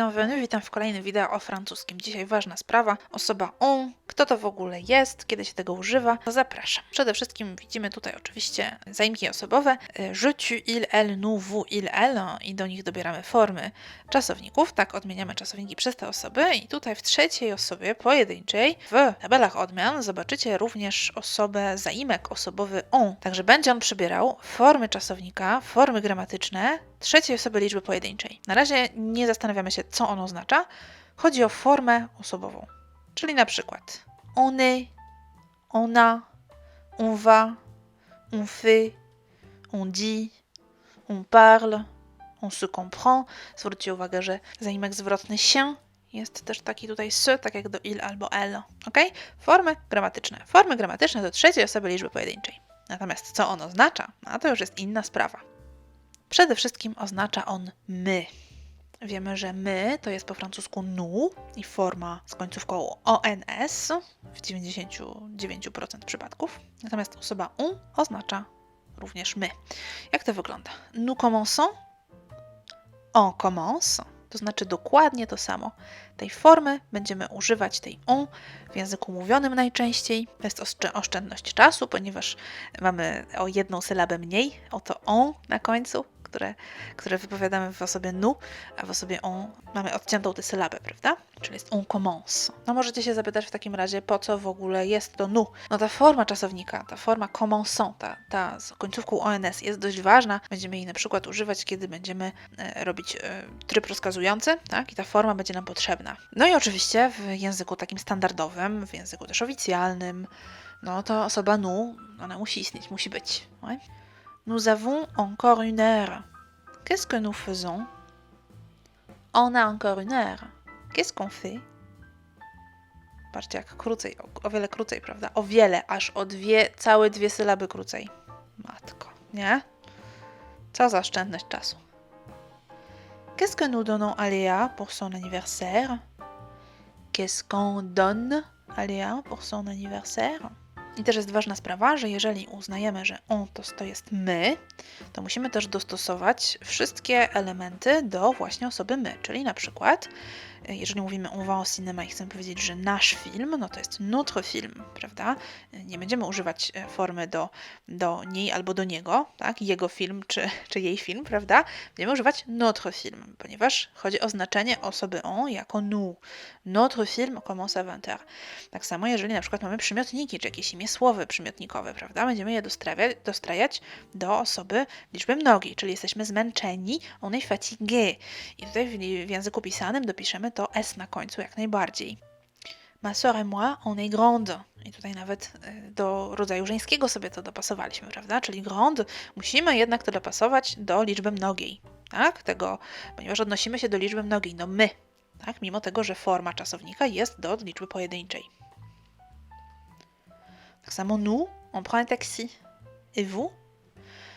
bienvenue, witam w kolejnym wideo o francuskim. Dzisiaj ważna sprawa, osoba on, kto to w ogóle jest, kiedy się tego używa, to zapraszam. Przede wszystkim widzimy tutaj oczywiście zaimki osobowe, y, je, tu, il, elle, nous, vous, il, elle i do nich dobieramy formy czasowników, tak odmieniamy czasowniki przez te osoby. I tutaj w trzeciej osobie pojedynczej w tabelach odmian zobaczycie również osobę zaimek osobowy on, także będzie on przybierał formy czasownika, formy gramatyczne trzeciej osoby liczby pojedynczej. Na razie nie zastanawiamy się, co on oznacza. Chodzi o formę osobową. Czyli na przykład on est, on a, va, on fait, on dit, on parle, on se comprend. Zwróćcie uwagę, że zaimek zwrotny się jest też taki tutaj s, tak jak do il albo elle. Ok? Formy gramatyczne. Formy gramatyczne do trzeciej osoby liczby pojedynczej. Natomiast co on oznacza, no to już jest inna sprawa. Przede wszystkim oznacza on my. Wiemy, że my to jest po francusku nous i forma z końcówką ons w 99% przypadków. Natomiast osoba on oznacza również my. Jak to wygląda? Nous commençons, on commence, to znaczy dokładnie to samo. Tej formy będziemy używać, tej on, w języku mówionym najczęściej. To jest oszczę- oszczędność czasu, ponieważ mamy o jedną sylabę mniej, oto on na końcu, które, które wypowiadamy w osobie nu, a w osobie on mamy odciętą tę sylabę, prawda? Czyli jest on commence. No możecie się zapytać w takim razie, po co w ogóle jest to nu? No ta forma czasownika, ta forma commençons, ta, ta z końcówką ons jest dość ważna. Będziemy jej na przykład używać, kiedy będziemy e, robić e, tryb rozkazujący, tak? I ta forma będzie nam potrzebna. No i oczywiście w języku takim standardowym, w języku też oficjalnym, no to osoba nu, ona musi istnieć, musi być. Ouais? Nous avons encore une heure. Qu'est-ce que nous faisons? On a encore une heure. Qu'est-ce qu'on fait? Patrzcie, jak krócej, o, wiele krócej, prawda? O wiele, aż o dwie, całe dwie sylaby krócej. Matko, nie? Co za oszczędność czasu. Qu'est-ce que nous donnons à Léa pour son anniversaire? Qu'est-ce qu'on donne à Léa pour son anniversaire? I też jest ważna sprawa, że jeżeli uznajemy, że on to, to jest my, to musimy też dostosować wszystkie elementy do właśnie osoby my. Czyli na przykład, y, jeżeli mówimy on va au cinéma i chcemy powiedzieć, że nasz film, no to jest notre film, prawda? Y, Nie będziemy używać e, formy do, do niej albo do niego, tak? Jego film czy, czy jej film, prawda? Będziemy używać notre film, ponieważ chodzi o znaczenie osoby on jako nous. Notre film commence à 20h. Tak samo, jeżeli na przykład mamy przymiotniki, czy jakieś imię słowy przymiotnikowe, prawda? Będziemy je dostrajać, do osoby liczby mnogiej, czyli jesteśmy zmęczeni, on est fatigué. I tutaj w, w języku pisanym dopiszemy to s na końcu jak najbardziej. Ma sœur et moi, on est grande. I tutaj nawet y, do rodzaju żeńskiego sobie to dopasowaliśmy, prawda? Czyli grande musimy jednak to dopasować do liczby mnogiej, tak? Tego, ponieważ odnosimy się do liczby mnogiej, no my, tak? Mimo tego, że forma czasownika jest do liczby pojedynczej. Tak samo nous, on prend un taxi. Et vous?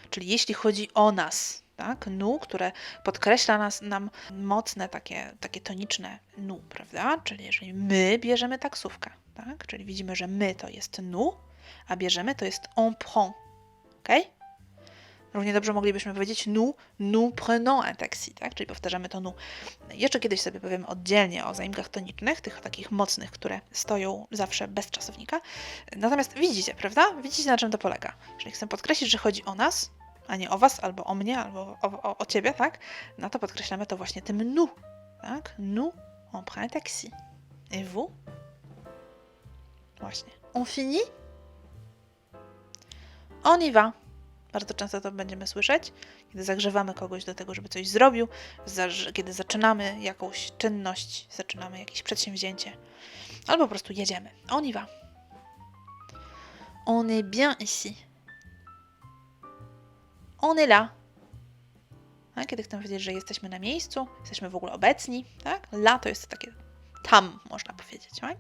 Czyli jeśli chodzi o nas, tak? Nu, które podkreśla nas, nam mocne takie, takie toniczne nu, prawda? Czyli jeżeli my bierzemy taksówkę, tak? Czyli widzimy, że my to jest nu, a bierzemy to jest on prend. Ok? Równie dobrze moglibyśmy powiedzieć nous, nous prenons un taxi, tak? Czyli powtarzamy to nu. Jeszcze kiedyś sobie powiemy oddzielnie o zaimkach tonicznych, tych takich mocnych, które stoją zawsze bez czasownika. Natomiast widzicie, prawda? Widzicie na czym to polega. Jeżeli chcę podkreślić, że chodzi o nas, a nie o was, albo o mnie, albo o, o, o ciebie, tak? No to podkreślamy to właśnie tym nous, tak? Nous, on prend un taxi. Et vous? Właśnie. On finit? On y va. Bardzo często to będziemy słyszeć, kiedy zagrzewamy kogoś do tego, żeby coś zrobił, za- kiedy zaczynamy jakąś czynność, zaczynamy jakieś przedsięwzięcie, albo po prostu jedziemy. On y va. On est bien ici. On est là. Tak? Kiedy chcemy powiedzieć, że jesteśmy na miejscu, jesteśmy w ogóle obecni, tak? La to jest takie tam, można powiedzieć. Tak?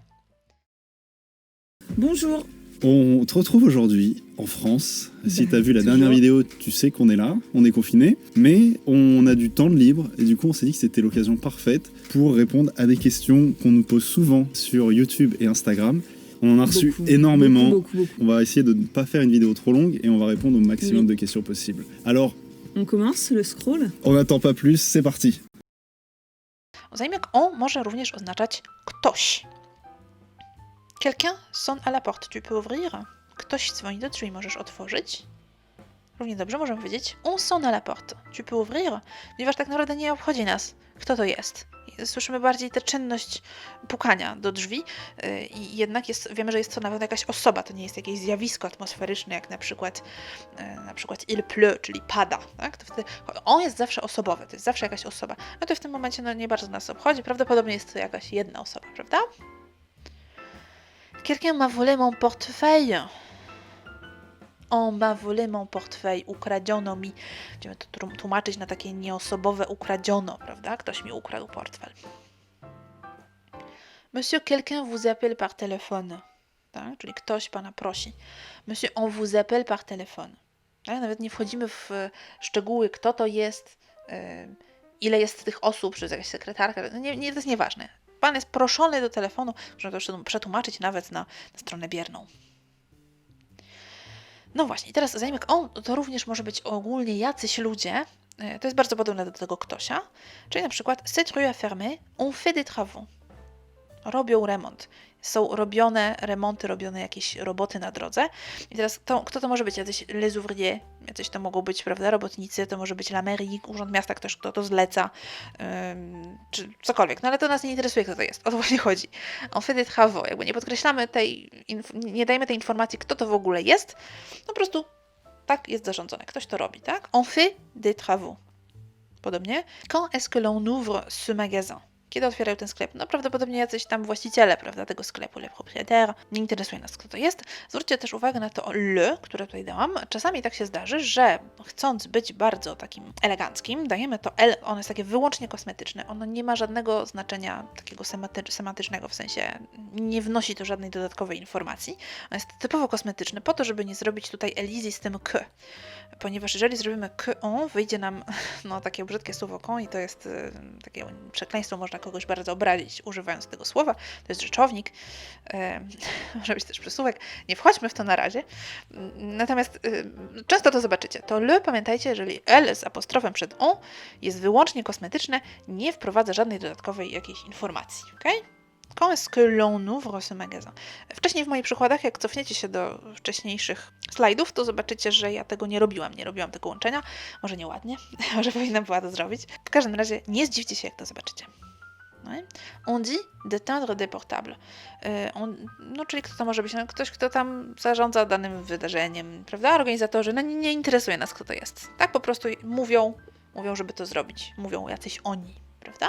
Bonjour. On te retrouve aujourd'hui en France. Si tu as vu la dernière vidéo, tu sais qu'on est là, on est confiné, mais on a du temps de libre et du coup on s'est dit que c'était l'occasion parfaite pour répondre à des questions qu'on nous pose souvent sur YouTube et Instagram. On en a reçu Beaucoup, énormément. Beaucoup, beaucoup, beaucoup. On va essayer de ne pas faire une vidéo trop longue et on va répondre au maximum Oui. de questions possibles. Alors, On commence le scroll on n'attend pas plus, c'est parti. On może również oznaczać ktoś. Quelqu'un sonne à la porte, tu peux ouvrir? Ktoś dzwoni do drzwi, możesz otworzyć? Równie dobrze możemy powiedzieć on sonne à la porte, tu peux ouvrir? Ponieważ tak naprawdę nie obchodzi nas, kto to jest. Słyszymy bardziej tę czynność pukania do drzwi yy, i jednak jest, wiemy, że jest to nawet jakaś osoba, to nie jest jakieś zjawisko atmosferyczne, jak na przykład yy, na przykład il pleut, czyli pada, tak? To wtedy on jest zawsze osobowy, to jest zawsze jakaś osoba. No to w tym momencie no, nie bardzo nas obchodzi, prawdopodobnie jest to jakaś jedna osoba, prawda? Quelqu'un m'a volé mon portefeuille. On m'a volé mon portefeuille. Ukradziono mi. Będziemy to tłum- tłumaczyć na takie nieosobowe ukradziono, prawda? Ktoś mi ukradł portfel. Monsieur, quelqu'un vous appelle par téléphone. Tak? Czyli ktoś pana prosi. Monsieur, on vous appelle par téléphone. Tak? Nawet nie wchodzimy w e, szczegóły, kto to jest, e, ile jest tych osób, czy jest jakaś sekretarka. Nie, nie, to jest nieważne. Pan jest proszony do telefonu, można to przetłum- przetłumaczyć nawet na, na stronę bierną. No właśnie, teraz zaimek on to również może być ogólnie jacyś ludzie. e, To jest bardzo podobne do tego ktośa. Czyli na przykład cette rue a fermé, on fait des travaux. Robią remont. Są robione remonty, robione jakieś roboty na drodze. I teraz to, kto to może być? Jacyś les ouvriers, jacyś to mogą być, prawda, robotnicy, to może być la mairie, urząd miasta, ktoś, kto to zleca, czy cokolwiek. No ale to nas nie interesuje, kto to jest. O to właśnie chodzi. On des travaux. Jakby nie podkreślamy tej, nie dajemy tej informacji, kto to w ogóle jest, no po prostu tak jest zarządzone. Ktoś to robi, tak? On fait des travaux. Podobnie. Quand est-ce que l'on ouvre ce magasin? Kiedy otwierają ten sklep? No prawdopodobnie jacyś tam właściciele, prawda, tego sklepu, le propriétaire. Nie interesuje nas, kto to jest. Zwróćcie też uwagę na to le, które tutaj dałam. Czasami tak się zdarzy, że chcąc być bardzo takim eleganckim, dajemy to L, ono jest takie wyłącznie kosmetyczne. Ono nie ma żadnego znaczenia takiego semantycznego, w sensie nie wnosi to żadnej dodatkowej informacji. On jest typowo kosmetyczny, po to, żeby nie zrobić tutaj elizji z tym k. Ponieważ jeżeli zrobimy k on, wyjdzie nam no, takie brzydkie słowo kon i to jest y, takie przekleństwo, można kogoś bardzo obrazić używając tego słowa. To jest rzeczownik, może być też przysłówek. Nie wchodźmy w to na razie. Natomiast często to zobaczycie. To le, pamiętajcie, jeżeli L z apostrofem przed on jest wyłącznie kosmetyczne, nie wprowadza żadnej dodatkowej jakiejś informacji. Okay? Quand est-ce que l'on ouvre ce magasin? Wcześniej w moich przykładach, jak cofniecie się do wcześniejszych slajdów, to zobaczycie, że ja tego nie robiłam. Nie robiłam tego łączenia. Może nieładnie, może powinnam była to zrobić. W każdym razie nie zdziwcie się, jak to zobaczycie. I On dit d'éteindre des portables. Y, On, no, czyli kto to może być? No, ktoś, kto tam zarządza danym wydarzeniem, prawda? Organizatorzy. No nie, nie interesuje nas, kto to jest. Tak po prostu mówią, mówią, żeby to zrobić. Mówią jacyś oni, prawda?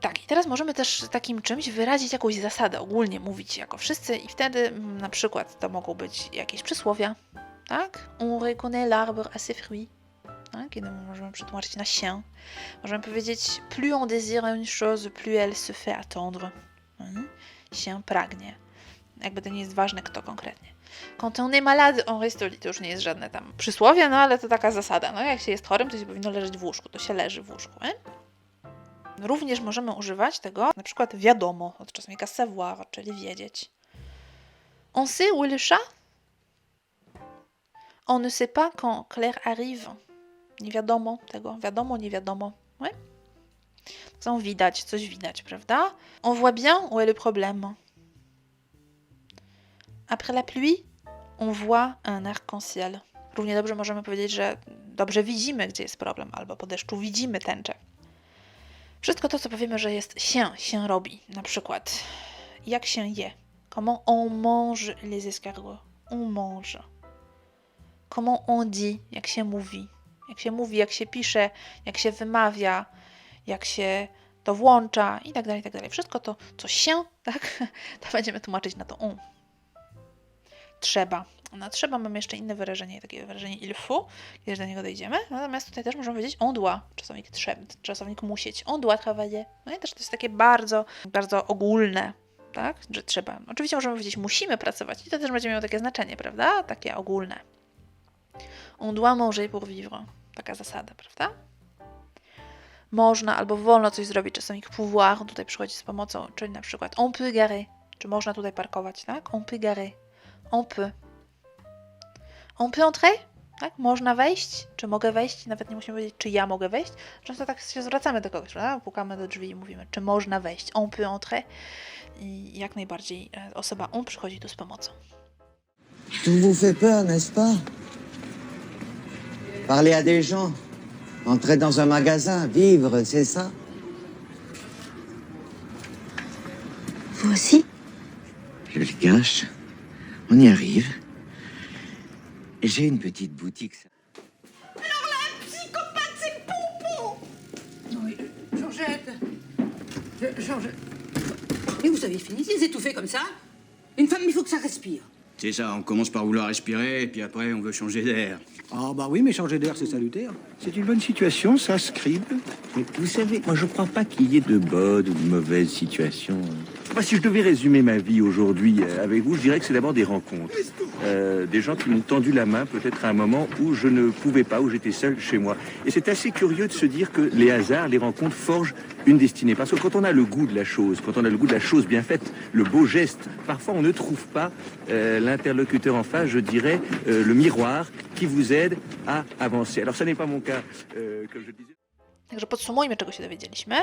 Tak, i teraz możemy też takim czymś wyrazić jakąś zasadę, ogólnie mówić jako wszyscy, i wtedy mm, na przykład to mogą być jakieś przysłowia, tak? On reconnaît l'arbre à ses fruits. Tak? Kiedy możemy przetłumaczyć na się. Możemy powiedzieć plus on désire une chose, plus elle se fait attendre. Mhm. Się pragnie. Jakby to nie jest ważne, kto konkretnie. Quand on est malade, on reste au lit. To już nie jest żadne tam przysłowie, no ale to taka zasada. No jak się jest chorym, to się powinno leżeć w łóżku. To się leży w łóżku. Nie? Również możemy używać tego, na przykład wiadomo, od czasownika savoir, czyli wiedzieć. On sait où est le chat? On ne sait pas quand Claire arrive. Nie wiadomo tego, wiadomo, nie wiadomo. Ouais? Są widać, coś widać, prawda? On voit bien où est le problème. Après la pluie, on voit un arc-en-ciel. Równie dobrze możemy powiedzieć, że dobrze widzimy, gdzie jest problem, albo po deszczu widzimy tęczę. Wszystko to, co powiemy, że jest się, się robi. Na przykład, jak się je. Comment on mange les escargots? On mange. Comment on dit? Jak się mówi. Jak się mówi, jak się pisze, jak się wymawia, jak się to włącza i tak dalej, i tak dalej. Wszystko to, co się, tak, to będziemy tłumaczyć na to on. Trzeba. Na trzeba mamy jeszcze inne wyrażenie, takie wyrażenie il faut, kiedy do niego dojdziemy. Natomiast tutaj też możemy powiedzieć on doit, czasownik trzeba, czasownik musieć. On doit travailler. No i też to jest takie bardzo, bardzo ogólne, tak, że trzeba. Oczywiście możemy powiedzieć musimy pracować i to też będzie miało takie znaczenie, prawda? Takie ogólne. On doit manger pour vivre. Taka zasada, prawda? Można albo wolno coś zrobić, czasownik pouvoir tutaj przychodzi z pomocą, czyli na przykład on peut garer, czy można tutaj parkować, tak? On peut garer. On peut. On peut entrer? Tak? Można wejść? Czy mogę wejść? Nawet nie musimy powiedzieć, czy ja mogę wejść. Często tak się zwracamy do kogoś, prawda? Pukamy do drzwi i mówimy, czy można wejść. On peut entrer. I jak najbardziej e, osoba on przychodzi tu z pomocą. Tout vous fait peur, n'est-ce pas Parler à des gens, entrer dans un magasin, vivre, c'est ça? Vous aussi? Je le cache. On y arrive. J'ai une petite boutique. ça. Oui, Georgette Je- Georgette Mais vous avez fini de les étouffer comme ça Une femme, il faut que ça respire. C'est ça, on commence par vouloir respirer, et puis après on veut changer d'air. Ah bah oui, mais changer d'air, c'est salutaire. C'est une bonne situation, ça, Scribe. Mais vous savez, moi je crois pas qu'il y ait de bonnes ou de mauvaises situations. Moi, si je devais résumer ma vie aujourd'hui euh, avec vous, je dirais que c'est d'abord des rencontres. Euh, des gens qui m'ont tendu la main peut-être à un moment où je ne pouvais pas, où j'étais seul chez moi. Et c'est assez curieux de se dire que les hasards, les rencontres forgent une destinée. Parce que quand on a le goût de la chose, quand on a le goût de la chose bien faite, le beau geste, parfois on ne trouve pas euh, l'interlocuteur en face, je dirais, euh, le miroir qui vous aide à avancer. Alors ça n'est pas mon cas, euh, comme je disais. Także podsumujmy, czego się dowiedzieliśmy.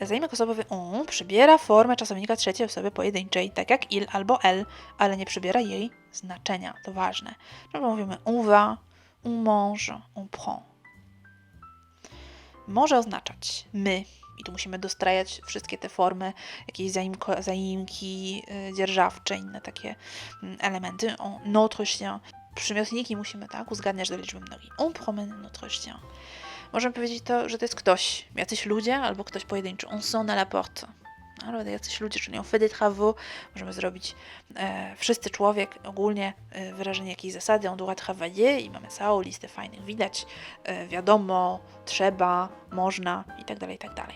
Zaimek osobowy on przybiera formę czasownika trzeciej osoby pojedynczej, tak jak il albo elle, ale nie przybiera jej znaczenia. To ważne. Czyli mówimy on va, on mange, on prend. Może oznaczać my. I tu musimy dostrajać wszystkie te formy, jakieś zaimko, zaimki y, dzierżawcze, inne takie mm, elementy. On, notre chien. Przymiotniki musimy tak uzgadniać do liczby mnogiej. On promène notre chien. Możemy powiedzieć to, że to jest ktoś, jacyś ludzie albo ktoś pojedynczy. On sonne la porte. Albo jacyś ludzie, des travaux. Możemy zrobić e, wszyscy człowiek, ogólnie e, wyrażenie jakiejś zasady. On doit travailler i mamy całą listę fajnych. Widać, e, wiadomo, trzeba, można i tak dalej, i tak.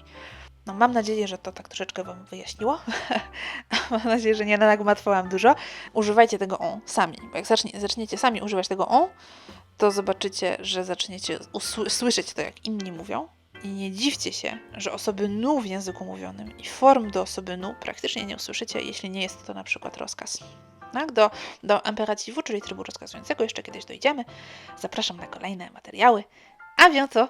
No, mam nadzieję, że to tak troszeczkę Wam wyjaśniło. mam nadzieję, że nie nagmatwałam dużo. Używajcie tego on sami, bo jak zacznie, zaczniecie sami używać tego on, to zobaczycie, że zaczniecie słyszeć to, jak inni mówią. I nie dziwcie się, że osoby nu w języku mówionym i form do osoby nu praktycznie nie usłyszycie, jeśli nie jest to na przykład rozkaz. Tak? Do, do imperativu, czyli trybu rozkazującego, jeszcze kiedyś dojdziemy. Zapraszam na kolejne materiały. A więc co?